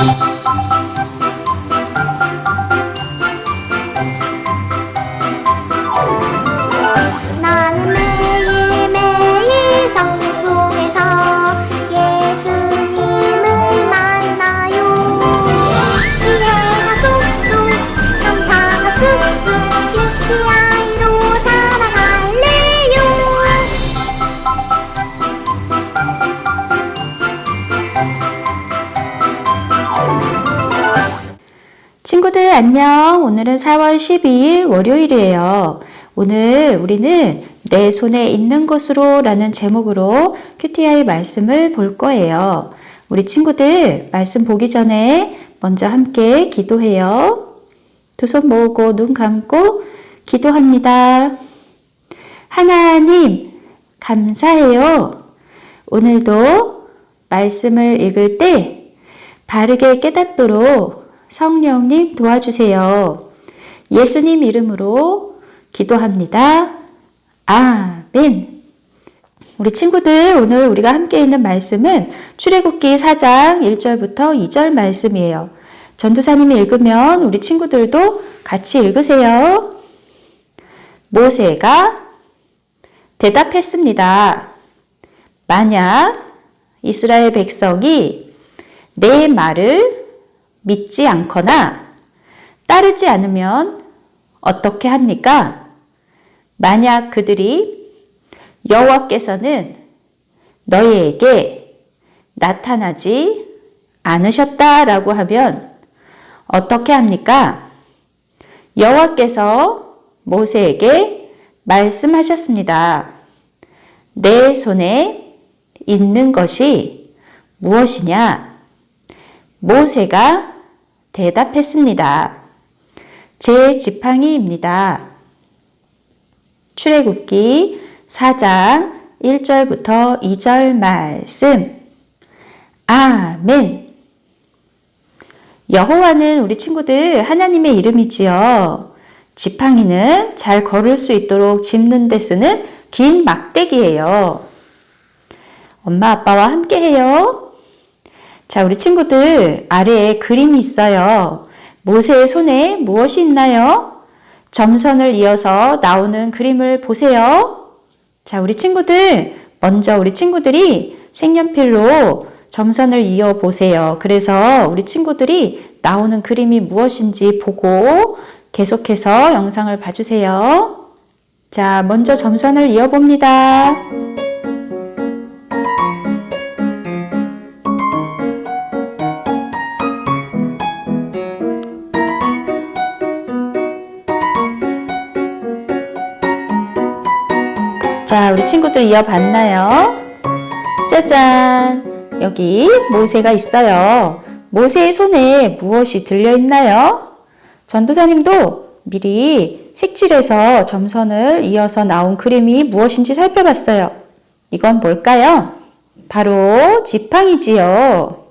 나는 친구들 안녕. 오늘은 4월 12일 월요일이에요. 오늘 우리는 내 손에 있는 것으로 라는 제목으로 QTI 말씀을 볼 거예요. 우리 친구들 말씀 보기 전에 먼저 함께 기도해요. 두 손 모으고 눈 감고 기도합니다. 하나님, 감사해요. 오늘도 말씀을 읽을 때 바르게 깨닫도록 성령님 도와주세요. 예수님 이름으로 기도합니다. 아멘. 우리 친구들 오늘 우리가 함께 있는 말씀은 출애굽기 4장 1절부터 2절 말씀이에요. 전도사님이 읽으면 우리 친구들도 같이 읽으세요. 모세가 대답했습니다. 만약 이스라엘 백성이 내 말을 믿지 않거나 따르지 않으면 어떻게 합니까? 만약 그들이 여호와께서는 너희에게 나타나지 않으셨다라고 하면 어떻게 합니까? 여호와께서 모세에게 말씀하셨습니다. 내 손에 있는 것이 무엇이냐? 모세가 대답했습니다. 제 지팡이입니다. 출애굽기 4장 1절부터 2절 말씀. 아멘. 여호와는 우리 친구들 하나님의 이름이지요. 지팡이는 잘 걸을 수 있도록 짚는 데 쓰는 긴 막대기예요. 엄마 아빠와 함께 해요. 자, 우리 친구들 아래에 그림이 있어요. 모세의 손에 무엇이 있나요? 점선을 이어서 나오는 그림을 보세요. 자, 우리 친구들 먼저 우리 친구들이 색연필로 점선을 이어 보세요. 그래서 우리 친구들이 나오는 그림이 무엇인지 보고 계속해서 영상을 봐주세요. 자, 먼저 점선을 이어 봅니다. 자, 우리 친구들 이어봤나요? 짜잔! 여기 모세가 있어요. 모세의 손에 무엇이 들려있나요? 전도사님도 미리 색칠해서 점선을 이어서 나온 그림이 무엇인지 살펴봤어요. 이건 뭘까요? 바로 지팡이지요.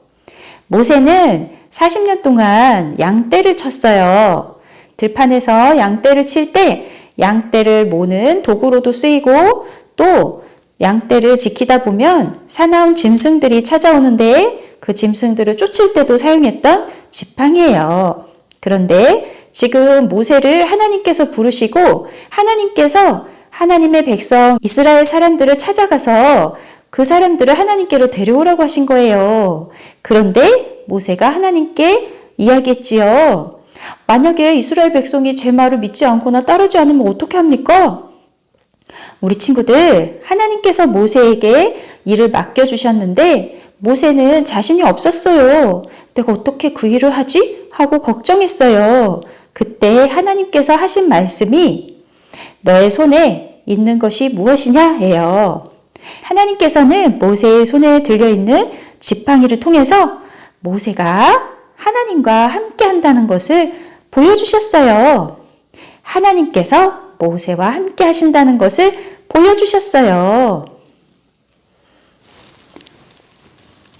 모세는 40년 동안 양떼를 쳤어요. 들판에서 양떼를 칠 때 양떼를 모는 도구로도 쓰이고 또 양떼를 지키다 보면 사나운 짐승들이 찾아오는데 그 짐승들을 쫓을 때도 사용했던 지팡이에요. 그런데 지금 모세를 하나님께서 부르시고 하나님께서 하나님의 백성 이스라엘 사람들을 찾아가서 그 사람들을 하나님께로 데려오라고 하신 거예요. 그런데 모세가 하나님께 이야기했지요. 만약에 이스라엘 백성이 제 말을 믿지 않거나 따르지 않으면 어떻게 합니까? 우리 친구들, 하나님께서 모세에게 일을 맡겨주셨는데, 모세는 자신이 없었어요. 내가 어떻게 그 일을 하지? 하고 걱정했어요. 그때 하나님께서 하신 말씀이, 너의 손에 있는 것이 무엇이냐? 예요. 하나님께서는 모세의 손에 들려있는 지팡이를 통해서 모세가 하나님과 함께 한다는 것을 보여주셨어요. 하나님께서 모세와 함께 하신다는 것을 보여주셨어요.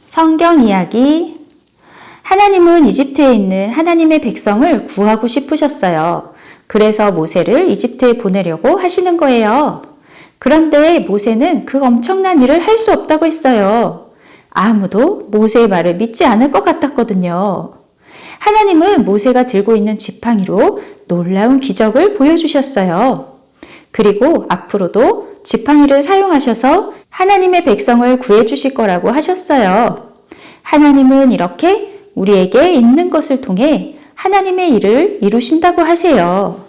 성경 이야기. 하나님은 이집트에 있는 하나님의 백성을 구하고 싶으셨어요. 그래서 모세를 이집트에 보내려고 하시는 거예요. 그런데 모세는 그 엄청난 일을 할 수 없다고 했어요. 아무도 모세의 말을 믿지 않을 것 같았거든요. 하나님은 모세가 들고 있는 지팡이로 놀라운 기적을 보여주셨어요. 그리고 앞으로도 지팡이를 사용하셔서 하나님의 백성을 구해주실 거라고 하셨어요. 하나님은 이렇게 우리에게 있는 것을 통해 하나님의 일을 이루신다고 하세요.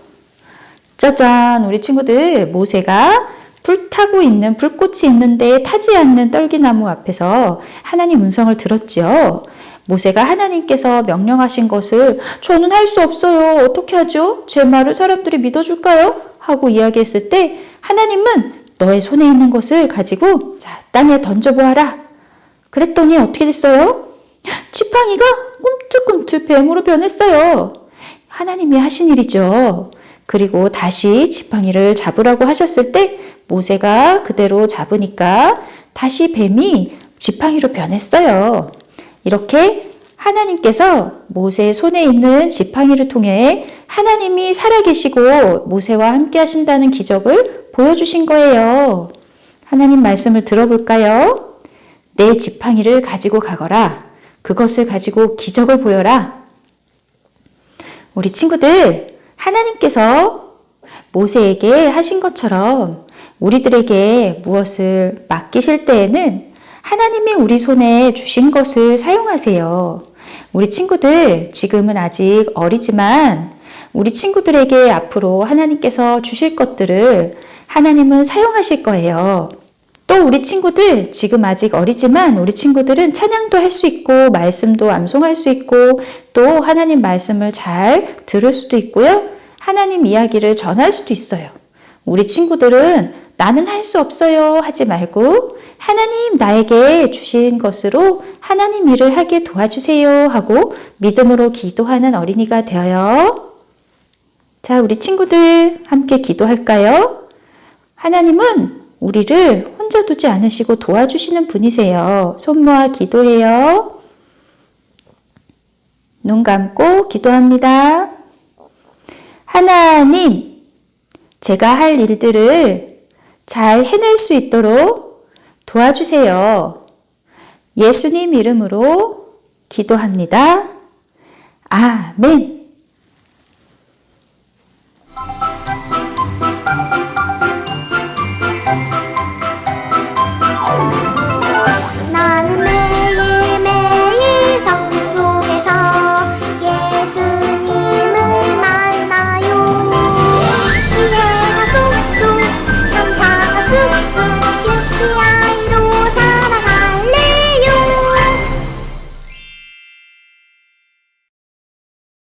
짜잔, 우리 친구들, 모세가 불타고 있는 불꽃이 있는데 타지 않는 떨기나무 앞에서 하나님 음성을 들었지요. 모세가 하나님께서 명령하신 것을 저는 할 수 없어요. 어떻게 하죠? 제 말을 사람들이 믿어줄까요? 하고 이야기했을 때 하나님은 너의 손에 있는 것을 가지고 자, 땅에 던져보아라. 그랬더니 어떻게 됐어요? 지팡이가 꿈틀꿈틀 뱀으로 변했어요. 하나님이 하신 일이죠. 그리고 다시 지팡이를 잡으라고 하셨을 때 모세가 그대로 잡으니까 다시 뱀이 지팡이로 변했어요. 이렇게 하나님께서 모세의 손에 있는 지팡이를 통해 하나님이 살아계시고 모세와 함께 하신다는 기적을 보여주신 거예요. 하나님 말씀을 들어볼까요? 내 지팡이를 가지고 가거라. 그것을 가지고 기적을 보여라. 우리 친구들, 하나님께서 모세에게 하신 것처럼 우리들에게 무엇을 맡기실 때에는 하나님이 우리 손에 주신 것을 사용하세요. 우리 친구들, 지금은 아직 어리지만 우리 친구들에게 앞으로 하나님께서 주실 것들을 하나님은 사용하실 거예요. 또 우리 친구들 지금 아직 어리지만 우리 친구들은 찬양도 할 수 있고 말씀도 암송할 수 있고 또 하나님 말씀을 잘 들을 수도 있고요. 하나님 이야기를 전할 수도 있어요. 우리 친구들은 나는 할 수 없어요 하지 말고 하나님 나에게 주신 것으로 하나님 일을 하게 도와주세요 하고 믿음으로 기도하는 어린이가 되어요. 자, 우리 친구들 함께 기도할까요? 하나님은 우리를 혼자 두지 않으시고 도와주시는 분이세요. 손 모아 기도해요. 눈 감고 기도합니다. 하나님, 제가 할 일들을 잘 해낼 수 있도록 도와주세요. 예수님 이름으로 기도합니다. 아멘.